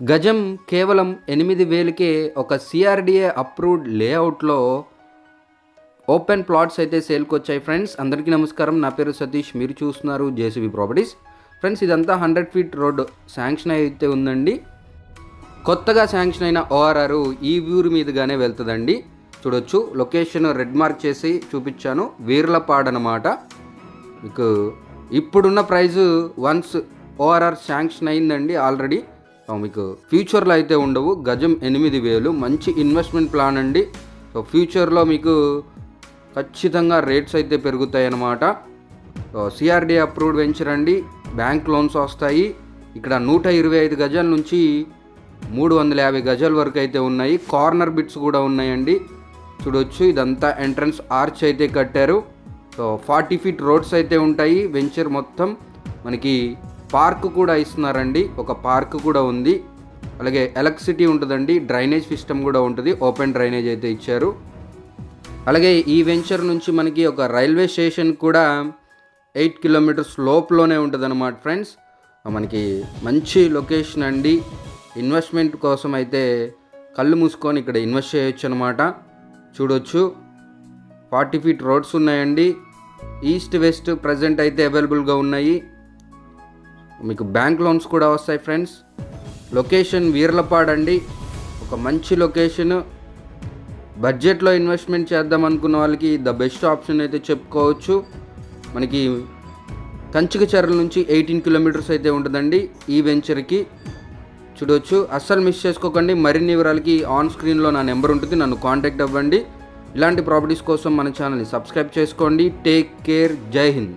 గజం కేవలం ఎనిమిది వేలకే ఒక సిఆర్డిఏ అప్రూవ్డ్ లేఅవుట్లో ఓపెన్ ప్లాట్స్ అయితే సేల్కి వచ్చాయి ఫ్రెండ్స్. అందరికీ నమస్కారం. నా పేరు సతీష్. మీరు చూస్తున్నారు జేసీబీ ప్రాపర్టీస్. ఫ్రెండ్స్ ఇదంతా హండ్రెడ్ ఫీట్ రోడ్ శాంక్షన్ అయితే ఉందండి. కొత్తగా శాంక్షన్ అయిన ఓఆర్ఆర్ ఈ వ్యూర్ మీదుగానే వెళ్తుందండి. చూడొచ్చు. లొకేషన్ రెడ్ మార్క్ చేసి చూపించాను. వీర్లపాడ్ అనమాట మీకు ఇప్పుడున్న ప్రైజు వన్స్ ఓఆర్ఆర్ శాంక్షన్ అయిందండి ఆల్రెడీ. మీకు ఫ్యూచర్లో అయితే ఉండవు. గజం ఎనిమిది వేలు. మంచి ఇన్వెస్ట్మెంట్ ప్లాన్ అండి. సో ఫ్యూచర్లో మీకు ఖచ్చితంగా రేట్స్ అయితే పెరుగుతాయి అన్నమాట సిఆర్డి అప్రూవ్డ్ వెంచర్ అండి. బ్యాంక్ లోన్స్ వస్తాయి. ఇక్కడ నూట ఇరవై ఐదు గజాల నుంచి మూడు వందల యాభై గజాల వరకు అయితే ఉన్నాయి. కార్నర్ బిట్స్ కూడా ఉన్నాయండి. చూడొచ్చు. ఇదంతా ఎంట్రన్స్ ఆర్చ్ అయితే కట్టారు. సో ఫార్టీ ఫీట్ రోడ్స్ అయితే ఉంటాయి. వెంచర్ మొత్తం మనకి పార్క్ కూడా ఇస్తున్నారండి. ఒక పార్క్ కూడా ఉంది. అలాగే ఎలక్ట్రిసిటీ ఉంటుందండి. డ్రైనేజ్ సిస్టమ్ కూడా ఉంటుంది. ఓపెన్ డ్రైనేజ్ అయితే ఇచ్చారు. అలాగే ఈ వెంచర్ నుంచి మనకి ఒక రైల్వే స్టేషన్ కూడా ఎయిట్ కిలోమీటర్స్ లోపులోనే ఉంటుంది అనమాట ఫ్రెండ్స్. మనకి మంచి లొకేషన్ అండి. ఇన్వెస్ట్మెంట్ కోసం అయితే కళ్ళు మూసుకొని ఇక్కడ ఇన్వెస్ట్ చేయొచ్చు అనమాట చూడొచ్చు. ఫార్టీ ఫీట్ రోడ్స్ ఉన్నాయండి. ఈస్ట్ వెస్ట్ ప్రజెంట్ అయితే అవైలబుల్గా ఉన్నాయి. మీకు బ్యాంక్ లోన్స్ కూడా వస్తాయి ఫ్రెండ్స్ లొకేషన్ వీర్లపాడండి ఒక మంచి లొకేషన్ బడ్జెట్లో ఇన్వెస్ట్మెంట్ చేద్దాం అనుకున్న వాళ్ళకి ద బెస్ట్ ఆప్షన్ అయితే చెప్పుకోవచ్చు. మనకి కంచికచర్ల నుంచి ఎయిటీన్ కిలోమీటర్స్ అయితే ఉంటుందండి ఈ వెంచర్కి చూడవచ్చు అస్సలు మిస్ చేసుకోకండి. మరిన్ని వివరాలకి ఆన్ స్క్రీన్లో నా నెంబర్ ఉంటుంది. నన్ను కాంటాక్ట్ అవ్వండి. ఇలాంటి ప్రాపర్టీస్ కోసం మన ఛానల్ని సబ్స్క్రైబ్ చేసుకోండి. టేక్ కేర్ జై హింద్.